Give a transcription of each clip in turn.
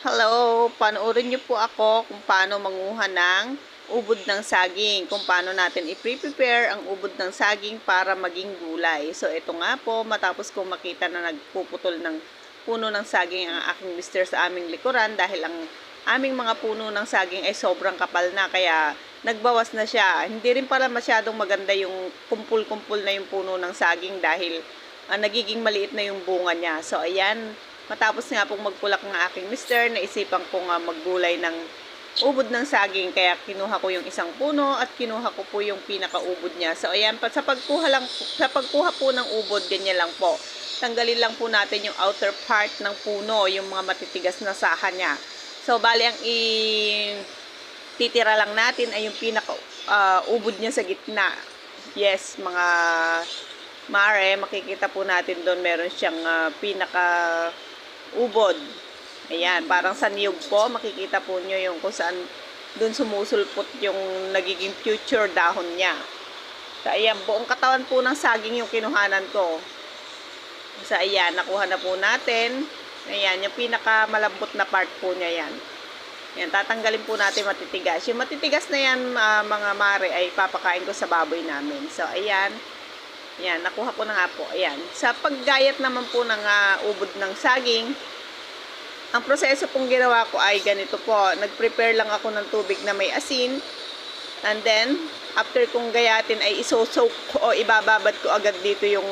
Hello, panoorin niyo po ako kung paano manguha ng ubod ng saging, kung paano natin i-prepare ang ubod ng saging para maging gulay. So ito nga po, matapos ko makita na nagpuputol ng puno ng saging ang aking mister sa aming likuran dahil ang aming mga puno ng saging ay sobrang kapal na kaya nagbawas na siya. Hindi rin pala masyadong maganda yung kumpul-kumpul na yung puno ng saging dahil ah, nagiging maliit na yung bunga niya. So ayan, matapos nga pong magpulak ng aking mister, naisipan ko nga maggulay ng ubod ng saging kaya kinuha ko yung isang puno at kinuha ko po yung pinakaubod niya. So ayan, sa pagkuha lang sa pagkuha po ng ubod ganyan lang po. Tanggalin lang po natin yung outer part ng puno, yung mga matitigas na saha niya. So bali ang i titira lang natin ay yung pinaka ah, ubod niya sa gitna. Yes, mga mare, makikita po natin doon meron siyang ah, pinaka ubod. Ayan, parang sa niyog po, makikita po nyo yung kung saan doon sumusulpot yung nagiging future dahon niya. So, ayan, buong katawan po ng saging yung kinuhanan ko. So, ayan, nakuha na po natin. Ayan, yung pinakamalambot na part po niya yan. Yan, tatanggalin po natin matitigas. Yung matitigas na yan, ah, mga mare, ay papakain ko sa baboy namin. So, ayan. Yan, nakuha ko na nga po. Ayan. Sa paggayat naman po ng ah, ubod ng saging, ang proseso pong ginawa ko ay ganito po. Nag-prepare lang ako ng tubig na may asin. And then, after kong gayatin ay isosoak ko o ibababad ko agad dito yung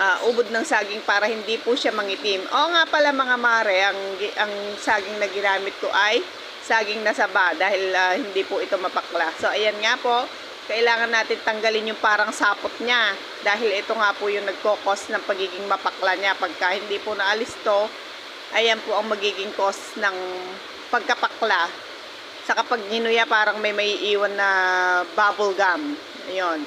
ah, ubod ng saging para hindi po siya mangitim. O nga pala mga mare, ang, ang saging na ginamit ko ay saging na saba dahil ah, hindi po ito mapakla. So, ayan nga po. Kailangan natin tanggalin yung parang sapot niya dahil ito nga po yung nagkokos ng pagiging mapakla niya. Pagka hindi po naalis to, ayan po ang magiging cause ng pagkapakla. Sa kapag ginuya parang may may iwan na bubble gum. Ayun.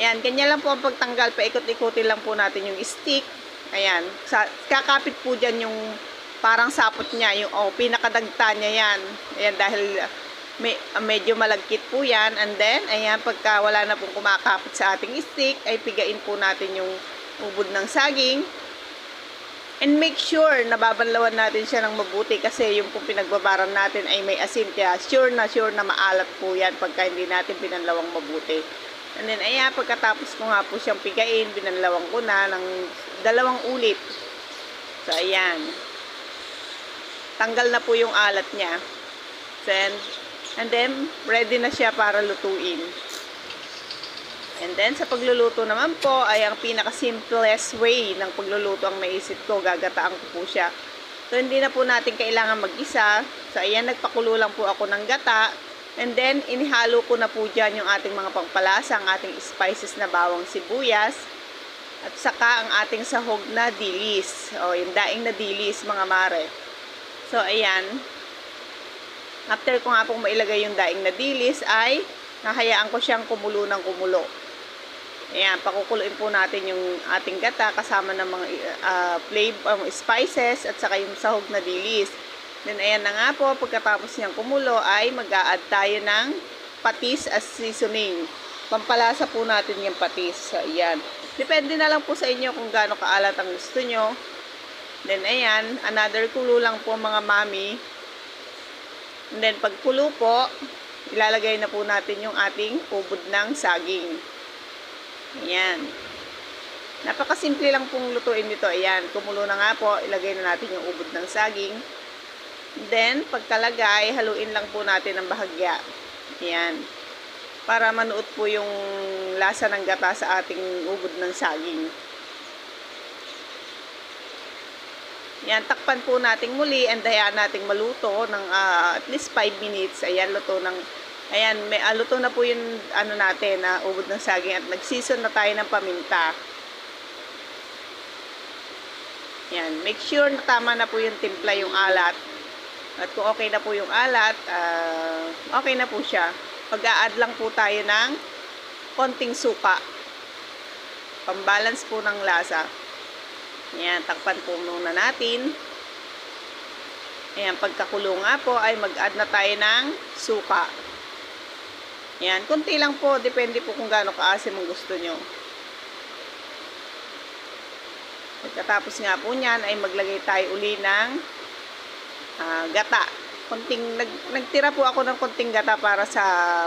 Ayan, ganyan lang po ang pagtanggal. Paikot-ikutin lang po natin yung stick. Ayan. Sa, kakapit po dyan yung parang sapot niya. Yung oh, pinakadagta niya yan. Ayan, dahil may, medyo malagkit po yan. And then, ayan, pagka wala na pong kumakapit sa ating stick, ay pigain po natin yung ubod ng saging. And make sure na babanlawan natin siya ng mabuti kasi yung kung pinagbabaran natin ay may asin kaya sure na sure na maalat po yan pagka hindi natin pinanlawang mabuti. And then ayan, pagkatapos ko nga po siyang pigain, binanlawang ko na ng dalawang ulit. So ayan. Tanggal na po yung alat niya. Then, and then, ready na siya para lutuin. And then, sa pagluluto naman po, ay ang pinaka-simplest way ng pagluluto ang naisip ko. Gagataan ko po siya. So, hindi na po natin kailangan mag-isa. So, ayan, nagpakulo lang po ako ng gata. And then, inihalo ko na po dyan yung ating mga pangpalasa, ang ating spices na bawang sibuyas. At saka ang ating sahog na dilis. O, yung daing na dilis, mga mare. So, ayan. After ko nga pong mailagay yung daing na dilis, ay nahayaan ko siyang kumulo ng kumulo. Ayan, pakukuluin po natin yung ating gata kasama ng mga uh, flavor, um, spices at saka yung sahog na dilis. Then ayan na nga po, pagkatapos niyang kumulo ay mag-a-add tayo ng patis as seasoning. Pampalasa po natin yung patis. So, ayan. Depende na lang po sa inyo kung gaano kaalat ang gusto nyo. Then ayan, another kulo lang po mga mami. And then pag kulo po, ilalagay na po natin yung ating ubod ng saging. Ayan. Napakasimple lang pong lutuin nito. Ayan, kumulo na nga po, ilagay na natin yung ubod ng saging. Then, pagkalagay, haluin lang po natin ng bahagya. Ayan. Para manuot po yung lasa ng gata sa ating ubod ng saging. Yan, takpan po natin muli and hayaan nating maluto ng ah, at least 5 minutes. Ayan, luto ng Ayan, may ah, luto na po yung ano natin na ubod ng saging at nag-season na tayo ng paminta. Yan, make sure na tama na po yung timpla yung alat. At kung okay na po yung alat, ah, okay na po siya. Pag-a-add lang po tayo ng konting suka. Pambalance po ng lasa. Ayan, takpan po muna natin. Ayan, pagkakulo nga po ay mag-add na tayo ng suka. Ayan, konti lang po. Depende po kung gaano kaasim ang gusto nyo. Pagkatapos nga po niyan ay maglagay tayo uli ng ah, gata. Konting, nag, nagtira po ako ng konting gata para sa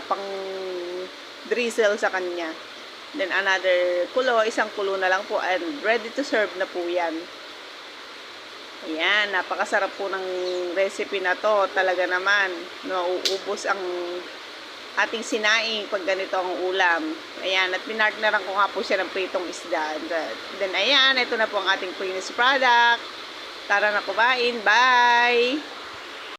pang drizzle sa kanya. Then another kulo, isang kulo na lang po and ready to serve na po yan. Ayan, napakasarap po ng recipe na to. Talaga naman, nauubos ang ating sinaing pag ganito ang ulam. Ayan, at pinartneran ko nga po siya ng pritong isda. Uh, Then ayan, ito na po ang ating finished product. Tara na kumain. Bye!